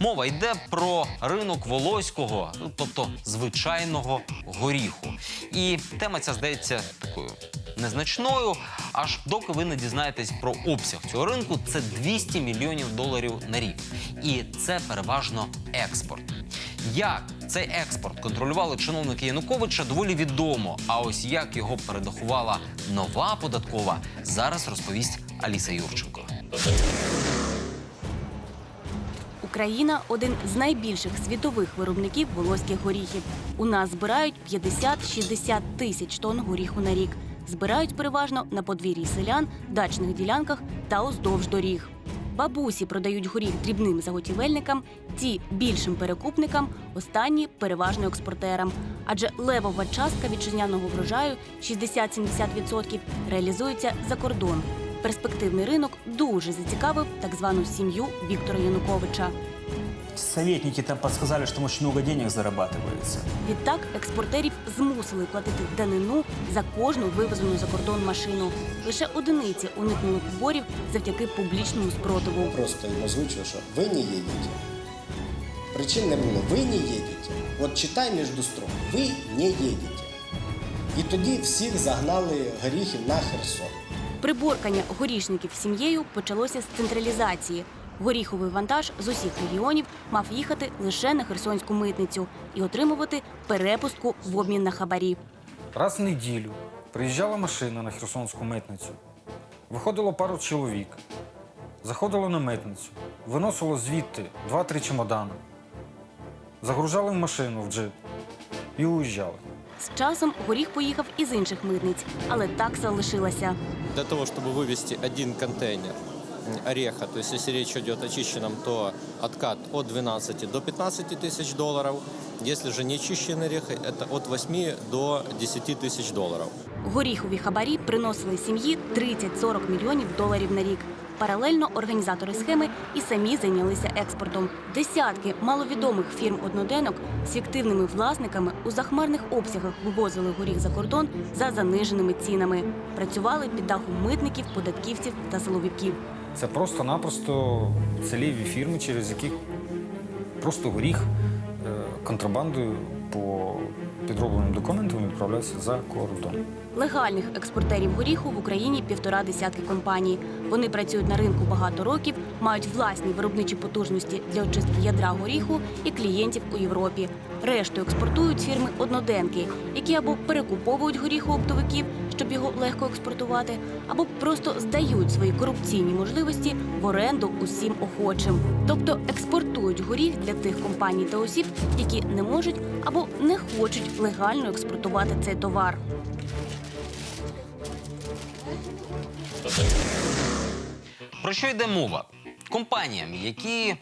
Мова йде про ринок волоського, ну, тобто звичайного горіху. І тема ця здається такою незначною, аж доки ви не дізнаєтесь про обсяг цього ринку. Це 200 мільйонів доларів на рік. І це переважно експорт. Як цей експорт контролювали чиновники Януковича, доволі відомо. А ось як його передахувала нова податкова, зараз розповість Аліса Юрченко. Україна один з найбільших світових виробників волоських горіхів. У нас збирають 50-60 тисяч тонн горіху на рік. Збирають переважно на подвір'ї селян, дачних ділянках та уздовж доріг. Бабусі продають горіх дрібним заготівельникам, ті більшим перекупникам, останні переважно експортерам. Адже левова частка вітчизняного врожаю 60-70% реалізується за кордон. Перспективний ринок дуже зацікавив так звану сім'ю Віктора Януковича. Советники там подсказали, что очень много денег зарабатывается. Відтак експортерів змусили платити данину за кожну вивезену за кордон машину. Лише одиниці уникнули поборів завдяки публічному спротиву. Просто їм озвучив, що ви не їдете. Причин не було. Ви не їдете. От читай між строк. Ви не їдете. І тоді всіх загнали горіхів на Херсон. Приборкання горішників сім'єю почалося з централізації. Горіховий вантаж з усіх регіонів мав їхати лише на херсонську митницю і отримувати перепустку в обмін на хабарі. Раз в неділю приїжджала машина на Херсонську митницю. Виходило пару чоловік, заходило на митницю, виносило звідти два-три чемодани, загружали в машину в джип і уїжджали. З часом горіх поїхав із інших митниць, але такса лишилася Для того, чтобы вывести один контейнер м, ореха, то есть если речь идет о чищенном, то откат от 12 до 15 тысяч долларов. Если же не чищенный орех, это от 8 до 10 тысяч долларов. Горіхові хабарі приносили сім'ї 30-40 мільйонів доларів на рік. Паралельно організатори схеми і самі зайнялися експортом. Десятки маловідомих фірм одноденок з фіктивними власниками у захмарних обсягах вивозили горіх за кордон за заниженими цінами. Працювали під дахом митників, податківців та силовиків. Це просто-напросто целіві фірми, через яких просто горіх е, контрабандою підробленим документом відправляється за кордон. Легальних експортерів горіху в Україні півтора десятки компаній. Вони працюють на ринку багато років, мають власні виробничі потужності для очистки ядра горіху і клієнтів у Європі. Решту експортують фірми одноденки, які або перекуповують горіху оптовиків, щоб його легко експортувати, або просто здають свої корупційні можливості в оренду усім охочим. Тобто експортують горіх для тих компаній та осіб, які не можуть або не хочуть легально експортувати цей товар. Про що йде мова? Компаніям, які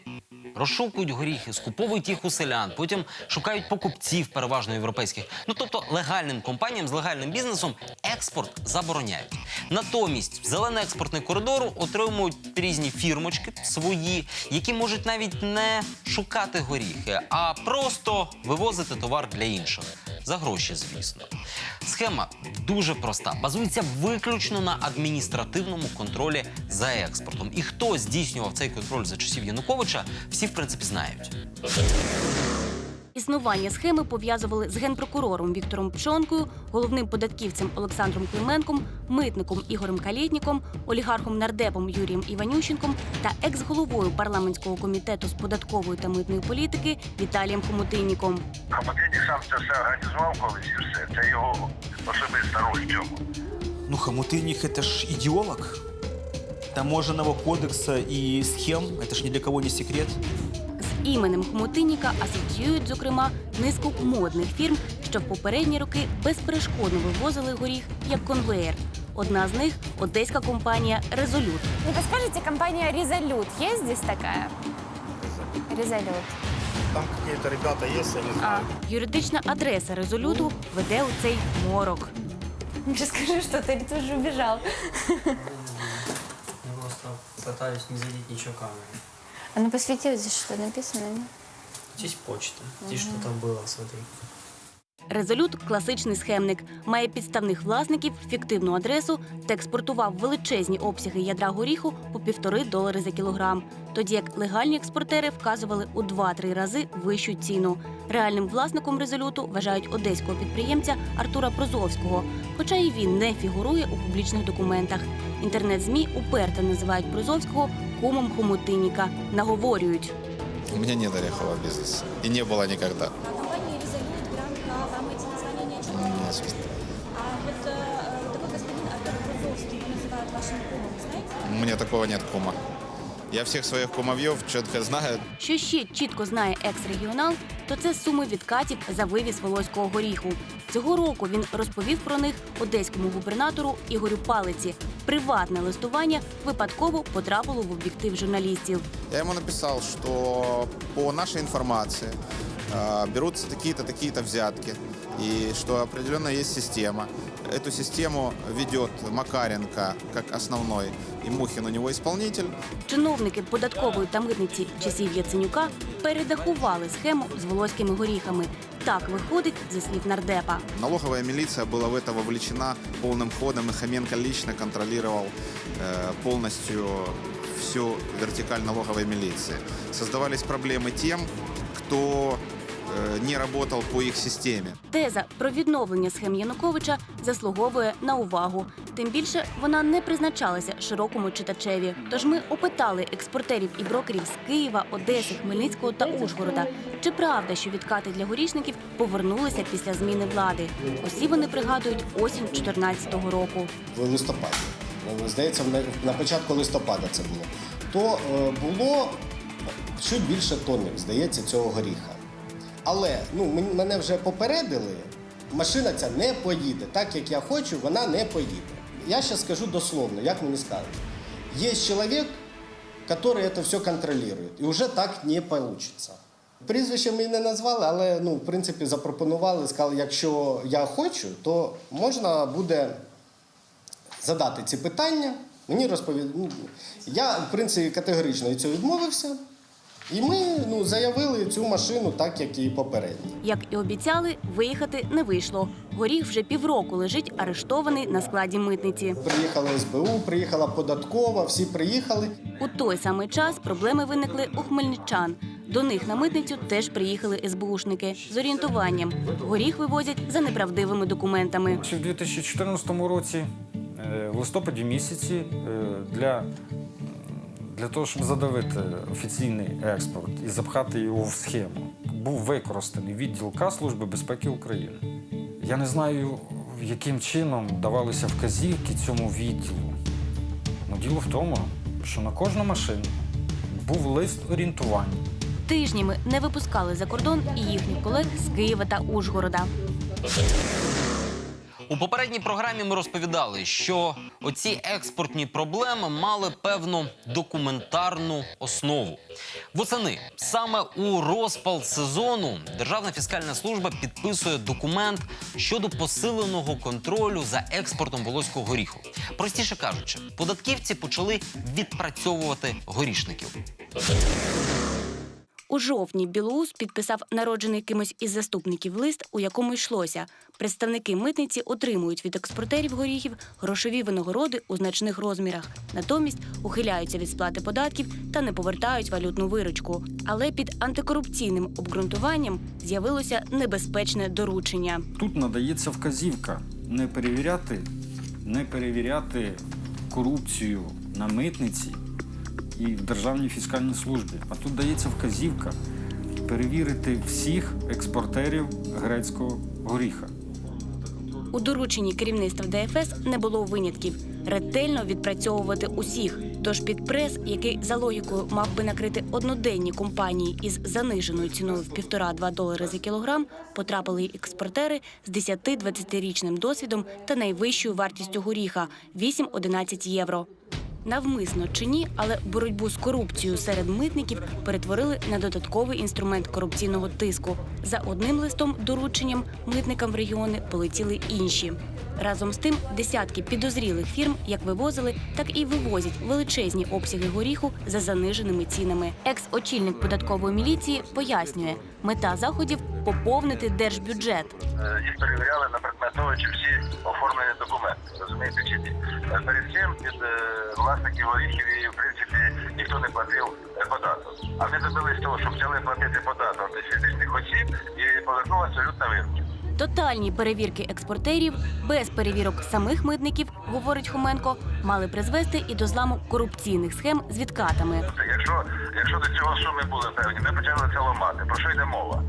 розшукують горіхи, скуповують їх у селян, потім шукають покупців, переважно європейських. Ну тобто легальним компаніям з легальним бізнесом експорт забороняють. Натомість зелений експортний коридор отримують різні фірмочки свої, які можуть навіть не шукати горіхи, а просто вивозити товар для інших. За гроші, звісно. Схема дуже проста. Базується виключно на адміністративному контролі за експортом. І хто здійснював цей контроль за часів Януковича, всі в принципі знають. Існування схеми пов'язували з генпрокурором Віктором Пшонкою, головним податківцем Олександром Клименком, митником Ігорем Калєтніком, олігархом нардепом Юрієм Іванющенком та екс-головою парламентського комітету з податкової та митної політики Віталієм Хомутинніком. Хамутинник сам це все організував колись і все. Це його особиста роль в цьому. Ну, Хомутынник это ж идеолог таможенного кодекса и схем. Это ж ни для кого не секрет. Іменем Хомутинніка асоціюють, зокрема, низку модних фірм, що в попередні роки безперешкодно вивозили горіх як конвеєр. Одна з них одеська компанія Резолют. Не подскажете, компания Резолют есть здесь такая? Резолют. Там якісь ребята є, я не знаю. Юридична адреса резолюту веде у цей морок. Лучше скажи что-то, или ты уже убежал. Я просто пытаюсь не задеть ничего камерой. А посвети, вот здесь что написано, нет? Здесь почта. Здесь что-то было, смотри. Резолют класичний схемник, має підставних власників, фіктивну адресу та експортував величезні обсяги ядра горіху по півтори долари за кілограм. Тоді як легальні експортери вказували у 2-3 рази вищу ціну. Реальним власником резолюту вважають одеського підприємця Артура Прозовського, хоча і він не фігурує у публічних документах. Інтернет-змі уперто називають Прозовського кумом хомутинніка. Наговорюють. У меня нет орехового бизнеса. И не было никогда. Компания Резолют, Гранка, вам эти названия не о чем М, говорят? А вот э, такой господин Артур Крузовский, его называют вашим кумом, знаете? У меня такого нет кума. Я всех своих кумовьев четко знаю. Що ще чітко знає екс-регіонал, то це суми відкатів за вивіз волоського горіху. Цього року він розповів про них одеському губернатору Ігорю Палиці. Приватне листування випадково потрапило в об'єктив журналістів. Я йому написав, що по нашій інформації беруться такі-то, такі-то взятки, и что определенно есть система. Эту систему ведет Макаренко как основной, и Мухин у него исполнитель. Чиновники податкової та митниці часів Яценюка передахували схему з волоськими горіхами. Так виходить зі слів нардепа. Налоговая милиция была в это вовлечена полным ходом, и Хоменко лично контролировал э, полностью всю вертикаль налоговой милиции. Создавались проблемы тем, кто э, не работал по их системе. Теза про відновлення схем Януковича заслуговує на увагу. Тим більше вона не призначалася широкому читачеві. Тож ми опитали експортерів і брокерів з Києва, Одеси, Хмельницького та Ужгорода. Чи правда, що відкати для горішників повернулися після зміни влади? Усі вони пригадують осінь 2014 року. в листопаді. Ну, Здається, на- на початку листопада це було. То е, було чуть більше тонни, здається, цього горіха. Але ну, мене вже попередили, машина ця не поїде. Так як я хочу, вона не поїде. Я зараз скажу дословно, як мені скажуть. Є чоловік, який це все контролює, і вже так не вийде. Прізвище мені не назвали, але ну, в принципі запропонували, сказали, якщо я хочу, то можна буде задати ці питання. Мені розповіли. Ну, я, в принципі, категорично від цього відмовився. І ми ну, заявили цю машину так, як і попередні. Як і обіцяли, виїхати не вийшло. Горіх вже півроку лежить арештований на складі митниці. Приїхала СБУ, приїхала податкова, всі приїхали. У той самий час проблеми виникли у хмельничан. До них на митницю теж приїхали СБУшники з орієнтуванням. Горіх вивозять за неправдивими документами. Ще в 2014 році, е, в листопаді місяці, е, для, для того, щоб задавити офіційний експорт і запхати його в схему, був використаний відділ К Служби безпеки України. Я не знаю, яким чином давалися вказівки цьому відділу. Ну, діло в тому, що на кожну машину був лист орієнтування. Тижнями не випускали за кордон і їхніх колег з Києва та Ужгорода. У попередній програмі ми розповідали, що оці експортні проблеми мали певну документарну основу. Восени саме у розпал сезону Державна фіскальна служба підписує документ щодо посиленого контролю за експортом волоського горіху. Простіше кажучи, податківці почали відпрацьовувати горішників. У жовтні Білоус підписав народжений кимось із заступників лист, у якому йшлося. Представники митниці отримують від експортерів горіхів грошові винагороди у значних розмірах. Натомість ухиляються від сплати податків та не повертають валютну виручку. Але під антикорупційним обґрунтуванням з'явилося небезпечне доручення. Тут надається вказівка не перевіряти, не перевіряти корупцію на митниці і в Державній фіскальній службі. А тут дається вказівка перевірити всіх експортерів грецького горіха. У дорученні керівництва ДФС не було винятків ретельно відпрацьовувати усіх. Тож під прес, який за логікою мав би накрити одноденні компанії із заниженою ціною в 1,5-2 долари за кілограм, потрапили експортери з 10-20-річним досвідом та найвищою вартістю горіха 8-11 євро. Навмисно чи ні, але боротьбу з корупцією серед митників перетворили на додатковий інструмент корупційного тиску. За одним листом дорученням митникам в регіони полетіли інші. Разом з тим, десятки підозрілих фірм як вивозили, так і вивозять величезні обсяги горіху за заниженими цінами. Екс-очільник податкової міліції пояснює, мета заходів поповнити держбюджет. Е, Їх перевіряли на предмет того, чи всі оформлені документи. Розумієте, чи ні? Е, Перед цим від е, власників горіхів і, в принципі, ніхто не платив податок. А ми добились того, що почали платити податок від фізичних осіб і повернулася абсолютно виручка. Тотальні перевірки експортерів без перевірок самих митників, говорить Хоменко, мали призвести і до зламу корупційних схем з відкатами. Якщо, якщо до цього суми були певні, ми почали це ламати. Про що йде мова?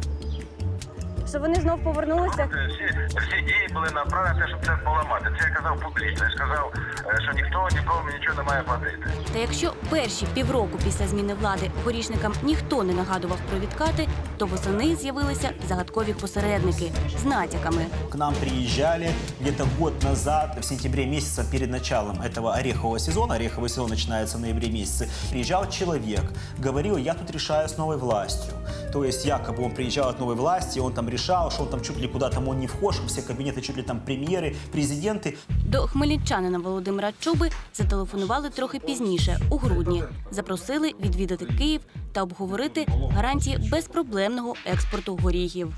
Що вони знов повернулися? Е, Всі, всі дії були направлені, на те, щоб це поламати. Це я казав публічно. Я сказав, е, що ніхто нікому нічого не має платити. Та якщо перші півроку після зміни влади горішникам ніхто не нагадував про відкати, то восени з'явилися загадкові посередники з натяками. К нам приезжали где-то год назад, в сентябре месяце, перед началом этого орехового сезона, ореховый сезон начинается в ноябре месяце, приезжал человек, говорил, я тут решаю с новой властью. То есть якобы он приезжал от новой власти, он там решал, что он там чуть ли куда там он не вхож, все кабинеты чуть ли там премьеры, президенты. До хмельничанина Володимира Чуби зателефонували трохи пізніше, у грудні. Запросили відвідати Київ та обговорити гарантії безпроблемного експорту горіхів.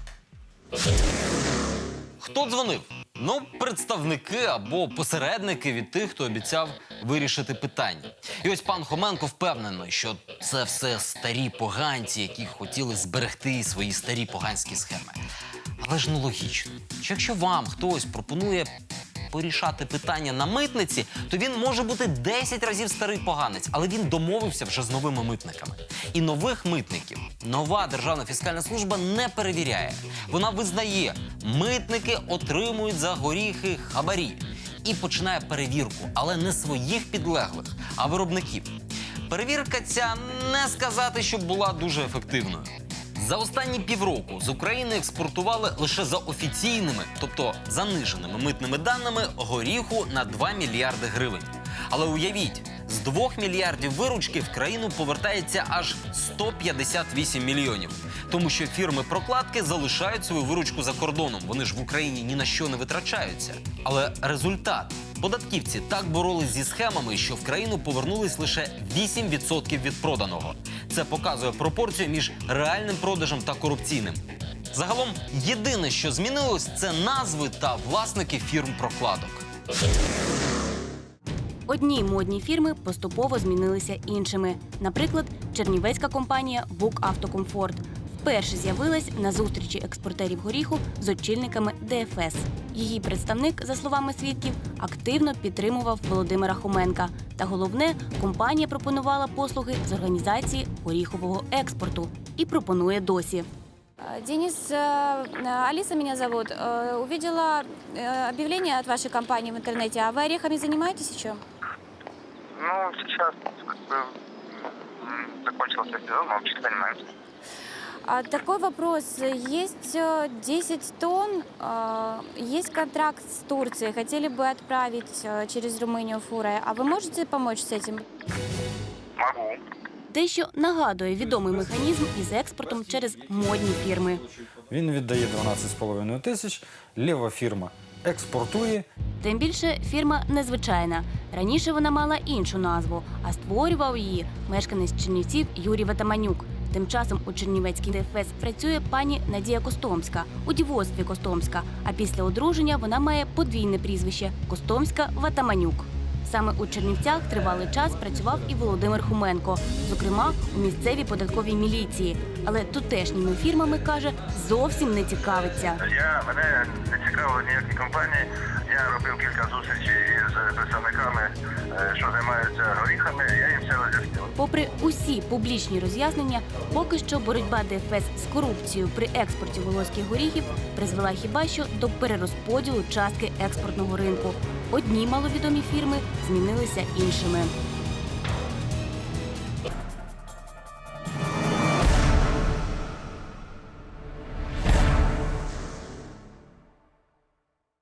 Хто дзвонив? Ну, представники або посередники від тих, хто обіцяв вирішити питання. І ось пан Хоменко впевнений, що це все старі поганці, які хотіли зберегти свої старі поганські схеми. Але ж ну логічно, що якщо вам хтось пропонує порішати питання на митниці, то він може бути 10 разів старий поганець, але він домовився вже з новими митниками. І нових митників нова державна фіскальна служба не перевіряє. Вона визнає, митники отримують за горіхи хабарі і починає перевірку, але не своїх підлеглих, а виробників. Перевірка ця не сказати, щоб була дуже ефективною. За останні півроку з України експортували лише за офіційними, тобто заниженими митними даними, горіху на 2 мільярди гривень. Але уявіть, з 2 мільярдів виручки в країну повертається аж 158 мільйонів. Тому що фірми прокладки залишають свою виручку за кордоном. Вони ж в Україні ні на що не витрачаються. Але результат податківці так боролись зі схемами, що в країну повернулись лише 8% від проданого. Це показує пропорцію між реальним продажем та корупційним. Загалом, єдине, що змінилось, це назви та власники фірм прокладок. Одні модні фірми поступово змінилися іншими. Наприклад, чернівецька компанія Бук Автокомфорт вперше з'явилась на зустрічі експортерів горіху з очільниками ДФС. Її представник, за словами свідків, активно підтримував Володимира Хоменка. Та головне, компанія пропонувала послуги з організації горіхового експорту і пропонує досі. Денис, э, Алиса меня зовут. Э, Увидела э, объявление от вашей компании в интернете. А вы орехами занимаетесь еще? Ну, сейчас как бы м, закончился сезон, мы вообще занимаемся. А такой вопрос. Есть э, 10 тонн, э, есть контракт с Турцией. Хотели бы отправить э, через Румынию фурой. А вы можете помочь с этим? Могу. Те, що нагадує відомий механізм із експортом через модні фірми. Він віддає 12,5 тисяч, ліва фірма експортує, Тим більше фірма незвичайна. Раніше вона мала іншу назву, а створював її мешканець Чернівців Юрій Ватаманюк. Тим часом у Чернівецькій ДФС працює пані Надія Костомська у дівоцтві Костомська. А після одруження вона має подвійне прізвище Костомська Ватаманюк. Саме у Чернівцях тривалий час працював і Володимир Хуменко, зокрема у місцевій податковій міліції. Але тутешніми фірмами каже зовсім не цікавиться. Я мене не цікавили ніякі компанії. Я робив кілька зустрічей з представниками, е, що займаються Попри усі публічні роз'яснення, поки що боротьба ДФС з корупцією при експорті волоських горіхів призвела хіба що до перерозподілу частки експортного ринку. Одні маловідомі фірми змінилися іншими.